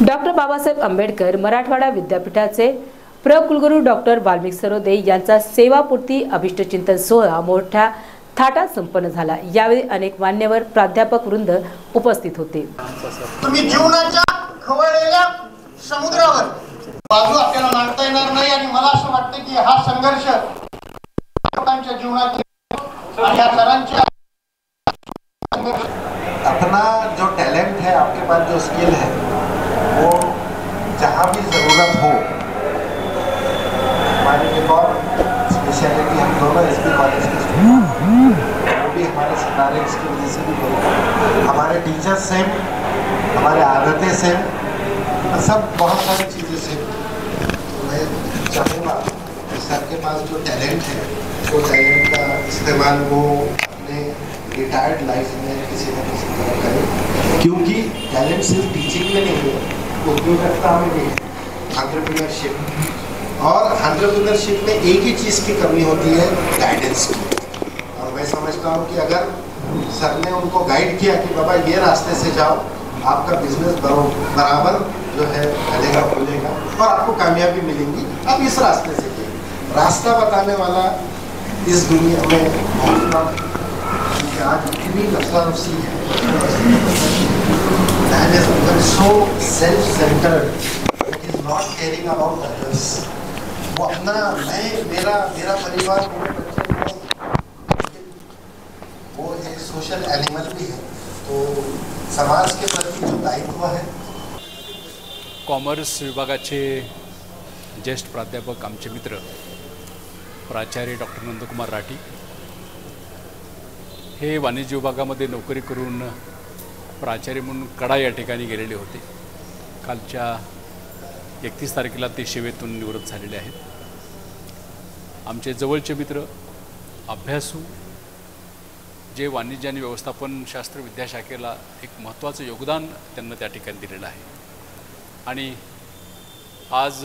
Doctor Babasaheb Ambedkar Marathwada विद्यापीठाचे प्र कुलगुरू डॉक्टर वाल्मिक सरोदे यांचा सेवापूर्ती अभिष्टचिंतन सोहळा मोठ्या थाटात संपन्न झाला. यावेळी अनेक मान्यवर प्राध्यापक वृंद उपस्थित होते. तुम्ही जीवनाच्या खवळलेल्या समुद्रावर बाजू आपल्याला मांडता येणार नाही आणि मला असं वाटतं की हा संघर्ष लोकांच्या जीवनात आणि या सरांच्या अपना जो टैलेंट है आपके पास जो स्किल है ज़रूरत हो। हमारी एक स्पेशलिटी हम दोनों एस पी कॉलेज के वो भी हमारे सितारे की वजह से भी बोलते हमारे टीचर्स सेम हमारे आदतें सेम सब बहुत सारी चीज़ें सेम मैं चाहूँगा सर के पास जो टैलेंट है, वो टैलेंट का इस्तेमाल वो अपने रिटायर्ड लाइफ में किसी न किसी तरह करें। क्योंकि टैलेंट सिर्फ़ टीचिंग में नहीं है उद्योगता में भी है। एंटरप्रेन्योरशिप और एंटरप्रेन्योरशिप में एक ही चीज़ की कमी होती है गाइडेंस की। और मैं समझता हूँ कि अगर सर ने उनको गाइड किया कि बाबा ये रास्ते से जाओ, आपका बिज़नेस बराबर जो है चलेगा खुलेगा, और आपको कामयाबी मिलेंगी, आप इस रास्ते से जाइए। रास्ता बताने वाला इस दुनिया में आज इतनी नफसानुसी है। Man has become not caring about others. वो अपना, मैं, मेरा मेरा परिवार, मेरे बच्चे वो एक सोशल एनिमल भी है। तो समाज के प्रति जो दायित्व है। कॉमर्स विभागाचे ज्येष्ठ प्राध्यापक आमचे मित्र, प्राचार्य डॉक्टर नंदकुमार राठी, हे वाणिज्य विभागामध्ये नोकरी करून प्राचार्य म्हणून कडा या ठिकाणी गेलेले होते. कालच्या एकतीस तारखेला ते सेवेतून निवृत्त झालेले आहेत. आमचे जवळचे मित्र अभ्यासू जे वाणिज्य आणि व्यवस्थापन शास्त्र विद्याशाखेला एक महत्त्वाचं योगदान त्यांना त्या ठिकाणी दिलेलं आहे. आणि आज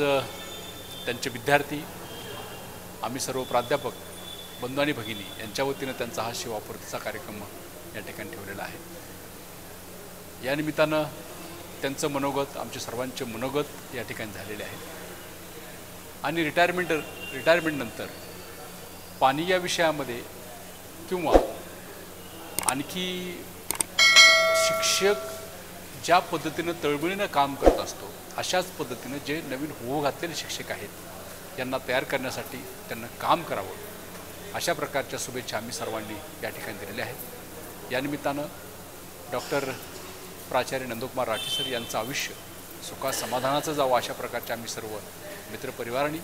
त्यांचे विद्यार्थी आम्ही सर्व प्राध्यापक बंधू आणि भगिनी यांच्या वतीनं त्यांचा हा शिवापूर्तीचा कार्यक्रम या ठिकाणी ठेवलेला आहे. या निमित्तानं त्यांचं मनोगत आमचे सर्वांचे मनोगत या ठिकाणी झालेले आहे आणि रिटायरमेंट रिटायरमेंटनंतर पाणी या विषयामध्ये किंवा आणखी शिक्षक ज्या पद्धतीनं तळमळीनं काम करत असतो अशाच पद्धतीनं जे नवीन होऊ घातलेले शिक्षक आहेत यांना तयार करण्यासाठी त्यांना काम करावं. अशा प्रकारच्या शुभेच्छा आम्ही सर्वांनी या ठिकाणी दिलेल्या आहेत. यानिमित्तानं डॉक्टर प्राचार्य नंदकुमार राठेसर यांचं आयुष्य सुखात समाधानाचं जावं अशा प्रकारच्या आम्ही सर्व मित्रपरिवारांनी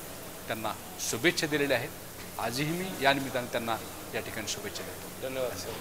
त्यांना शुभेच्छा दिलेल्या आहेत. आजही मी या निमित्ताने त्यांना या ठिकाणी शुभेच्छा देतो. धन्यवाद सर.